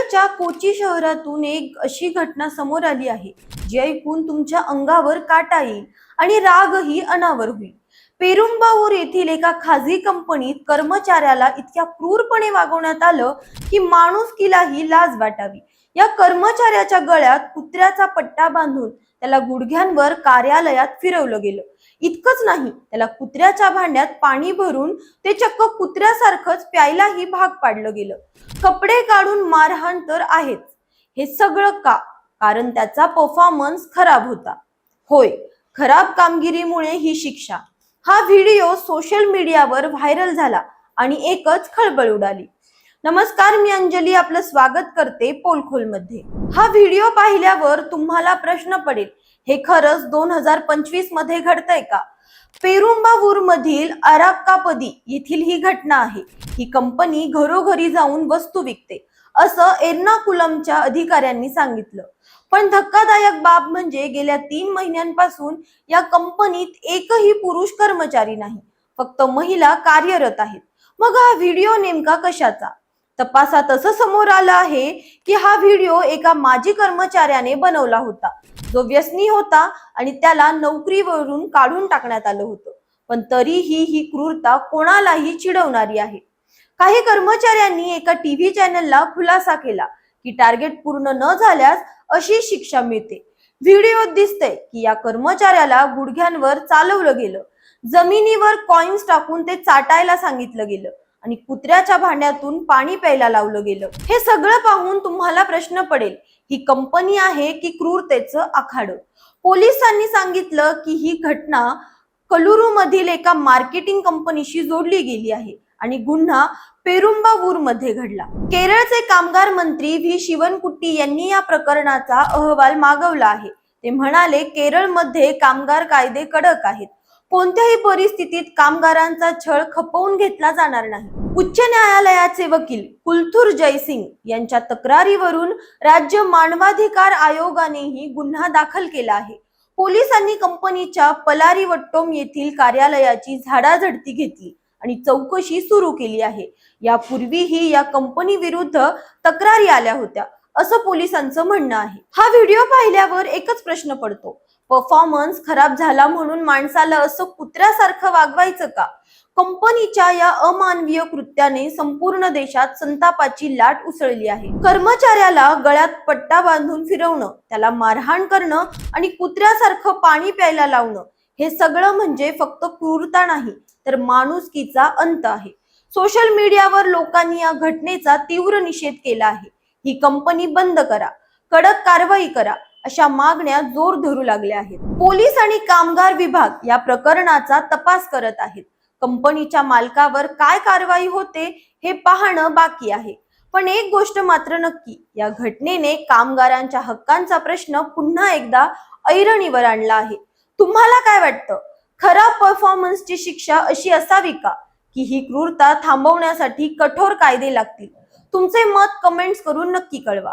केरळच्या कोची शहरातून एक अशी घटना समोर आली आहे जी ऐकून तुमच्या अंगावर काटा येईल आणि रागही अनावर होईल. पेरुंबावूर येथील एका खाजगी कंपनीत कर्मचाऱ्याला इतक्या क्रूरपणे वागवण्यात आलं की माणुसकीलाही लाज वाटावी. या कर्मचाऱ्याच्या गळ्यात कुत्र्याचा पट्टा बांधून त्याला गुडघ्यांवर कार्यालयात फिरवलं गेलं. इतकंच नाही त्याला कुत्र्याच्या भांड्यात पाणी भरून ते चक्क कुत्र्यासारखंच प्यायलाही भाग पाडलं गेलं. कपडे काढून मारहाण तर आहेच. हे सगळं का? कारण त्याचा परफॉर्मन्स खराब होता. होय खराब कामगिरीमुळे ही शिक्षा. हा व्हिडिओ सोशल मीडियावर व्हायरल झाला आणि एकच खळबळ उडाली. नमस्कार मी अंजली आपलं स्वागत करते पोलखोलमध्ये. हा व्हिडिओ पाहिल्यावर तुम्हाला प्रश्न पडेल हे खरंच दोन हजार पंचवीसमध्ये घडतंय का? पेरुंबावूर मधील अराक्कापदी येथील ही घटना आहे. ही कंपनी घरोघरी जाऊन वस्तू विकते असं एर्नाकुलमच्या अधिकाऱ्यांनी सांगितलं. पण धक्कादायक बाब म्हणजे गेल्या तीन महिन्यांपासून या कंपनीत एकही पुरुष कर्मचारी नाही फक्त महिला कार्यरत आहेत. मग हा व्हिडिओ नेमका कशाचा? तपासात असं समोर आलं आहे की हा व्हिडिओ एका माजी कर्मचाऱ्याने बनवला होता. जो व्यसनी होता आणि त्याला नोकरीवरून काढून टाकण्यात आलं होतं. पण तरीही ही क्रूरता कोणालाही चिडवणारी आहे. काही कर्मचाऱ्यांनी एका टीव्ही चॅनलला खुलासा केला की टार्गेट पूर्ण न झाल्यास अशी शिक्षा मिळते. व्हिडिओत दिसतंय की या कर्मचाऱ्याला गुडघ्यांवर चालवलं गेलं. जमिनीवर कॉइन्स टाकून ते चाटायला सांगितलं गेलं. आणि कुत्र्याच्या भांड्यातून पाणी प्यायला लावलं गेलं. हे सगळं पाहून तुम्हाला प्रश्न पडेल ही कंपनी आहे की क्रूरतेचं आखाडं? पोलिसांनी सांगितलं की ही घटना कलुरू मधील एका मार्केटिंग कंपनीशी जोडली गेली आहे आणि गुन्हा पेरुंबावूरमध्ये घडला. केरळचे कामगार मंत्री व्ही. शिवनकुट्टी यांनी या प्रकरणाचा अहवाल मागवला आहे. ते म्हणाले केरळमध्ये कामगार कायदे कडक आहेत. कोणत्याही परिस्थितीत कामगारांचा छळ खपवून घेतला जाणार नाही. उच्च न्यायालयाचे वकील कुलथूर जयसिंग यांच्या तक्रारीवरून राज्य मानवाधिकार आयोगानेही गुन्हा दाखल केला आहे. पोलिसांनी कंपनीच्या पलारीवट्टोम येथील कार्यालयाची झाडाझडती घेतली आणि चौकशी सुरू केली आहे. यापूर्वीही या कंपनी विरुद्ध तक्रारी आल्या होत्या असं पोलिसांचं म्हणणं आहे. हा व्हिडिओ पाहिल्यावर एकच प्रश्न पडतो. परफॉर्मन्स खराब झाला म्हणून माणसाला असं कुत्र्यासारखं वागवायचं का? कंपनीच्या या अमानवीय कृत्याने संपूर्ण देशात संतापाची लाट उसळली आहे. कर्मचाऱ्याला गळ्यात पट्टा बांधून फिरवणं त्याला मारहाण करणं आणि कुत्र्यासारखं पाणी प्यायला लावणं हे सगळं म्हणजे फक्त क्रूरता नाही तर माणुसकीचा अंत आहे. सोशल मीडियावर लोकांनी या घटनेचा तीव्र निषेध केला आहे. ही कंपनी बंद करा कडक कारवाई करा अशा मागण्या जोर धरू लागल्या आहेत. पोलीस आणि कामगार विभाग या प्रकरणाचा तपास करत आहेत. कंपनीच्या मालकावर काय कारवाई होते हे पाहणं बाकी आहे. पण एक गोष्ट मात्र नक्की या घटनेने कामगारांच्या हक्कांचा प्रश्न पुन्हा एकदा ऐरणीवर आणला आहे. तुम्हाला काय वाटतं? खराब परफॉर्मन्सची शिक्षा अशी असावी का? की ही क्रूरता थांबवण्यासाठी कठोर कायदे लागतील? तुमचे मत कमेंट्स करून नक्की कळवा.